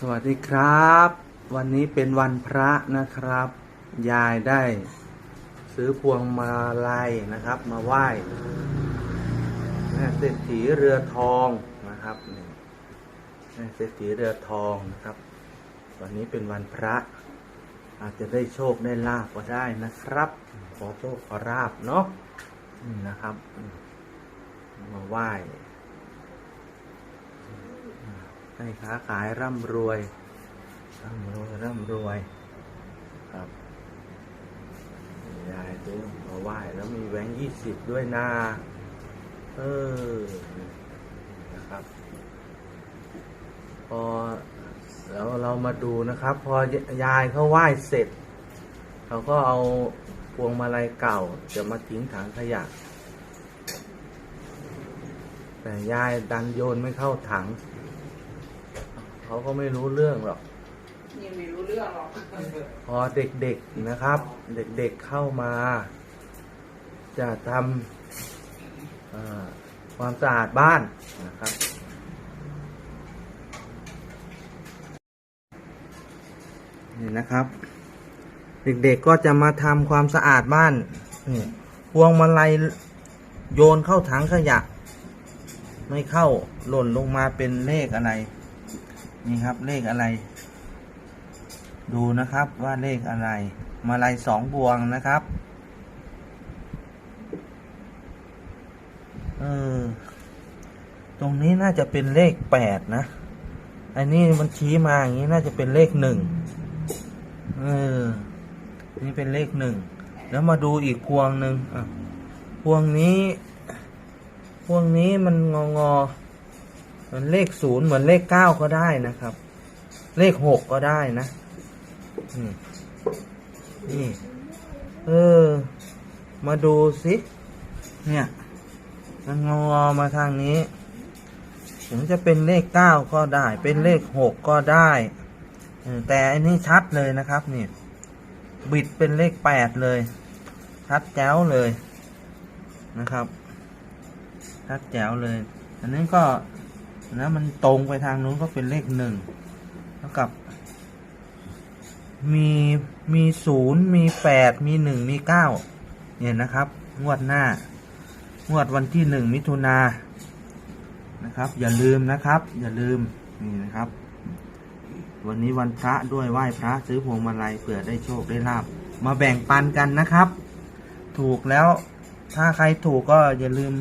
สวัสดีครับ วันนี้เป็นวันพระนะครับ ยายได้ซื้อพวงมาลัยนะครับ มาไหว้แม่เศรษฐีเรือทองนะครับนี่แม่เศรษฐีเรือทองนะครับ วันนี้เป็นวันพระ อาจจะได้โชคได้ลาบก็ได้นะครับ ขอโชคขอราบเนาะนะครับ มาไหว้ ให้ค้าขายร่ำรวย ร่ำรวยร่ำรวย ครับยายซื้อมาไหว้แล้วมีแหวงยี่สิบด้วยนาเออนะครับ พอแล้วเรามาดูนะครับ พอยายเขาไหว้เสร็จเขาก็เอาพวงมาลัยเก่าจะมาทิ้งถังขยะ แต่ยายดันโยนไม่เข้าถัง เขาก็ไม่รู้เรื่องหรอกยังไม่รู้เรื่องหรอกพอเด็กๆนะครับ เด็กๆเข้ามา จะทำเอ่อความสะอาดบ้านนะครับนี่นะครับ เด็กๆก็จะมาทำความสะอาดบ้านนี่พวงมาลัยโยนเข้าถังขยะ ไม่เข้าหล่นลงมาเป็นเลขอะไร นี่ครับเลขอะไร ดูนะครับว่าเลขอะไร มาลัยสองบวงนะครับ เออ ตรงนี้น่าจะเป็นเลขแปดนะ อันนี้มันชี้มาอย่างนี้น่าจะเป็นเลขหนึ่ง เออ นี่เป็นเลขหนึ่ง แล้วมาดูอีกพวงหนึ่งอะพวงนี้ พวงนี้มันงองอ เลขศูนย์เหมือนเลขเก้าก็ได้นะครับ เลขหกก็ได้นะนี่นี่เออ มาดูสิ เนี่ย มันงอมาทางนี้ถึงจะเป็นเลขเก้าก็ได้ เป็นเลขหกก็ได้แต่อันนี้ชัดเลยนะครับนี่บิดเป็นเลขแปดเลย ชัดแจ๋วเลยนะครับชัดแจ๋วเลย อันนี้ก็ นะมันตรงไปทางนู้นก็เป็นเลขหนึ่งเท่ากับ มีมีศูนย์มีแปดมีหนึ่งมีเก้าเนี่ยนะครับ งวดหน้างวดวันที่หนึ่งมิถุนานะครับ อย่าลืมนะครับ อย่าลืมนี่นะครับ วันนี้วันพระด้วยไหว้พระซื้อพวงมาลัยเผื่อได้โชคได้ลาบมาแบ่งปันกันนะครับ ถูกแล้วถ้าใครถูกก็อย่าลืม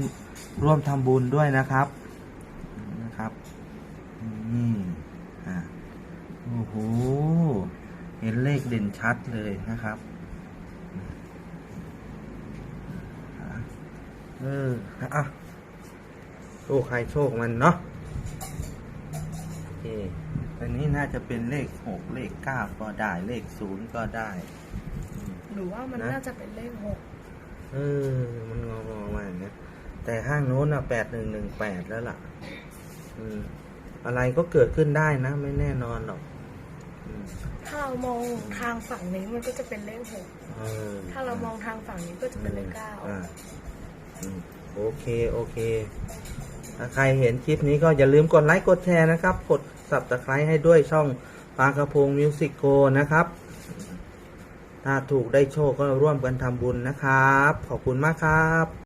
ร่วมทำบุญด้วยนะครับ นี่อะโอ้โหเห็นเลขเด่นชัดเลยนะครับเอออะโชคใครโชคมันเนาะโอเคอันนี้น่าจะเป็นเลขหกเลขเก้าก็ได้เลขศูนย์ก็ได้ หรือว่ามันนะ น่าจะเป็นเลขหกเออ มันงองๆมาอย่างเงี้ยแต่ห้างโน้นอะแปดหนึ่งหนึ่งแปดแล้วล่ะ อืม อะไรก็เกิดขึ้นได้นะ ไม่แน่นอนหรอกอืมถ้าเรามองทางฝั่งนี้มันก็จะเป็นเลขหกเออถ้าเรามองทางฝั่งนี้ก็จะเป็นเลขเก้าอ่าอืมโอเค โอเค ถ้าใครเห็นคลิปนี้ก็อย่าลืมกดไลค์กดแชร์นะครับ กด subscribe ให้ด้วยช่องปากระพงมิวสิกโกนะครับ ถ้าถูกได้โชคก็ร่วมกันทำบุญนะครับ ขอบคุณมากครับ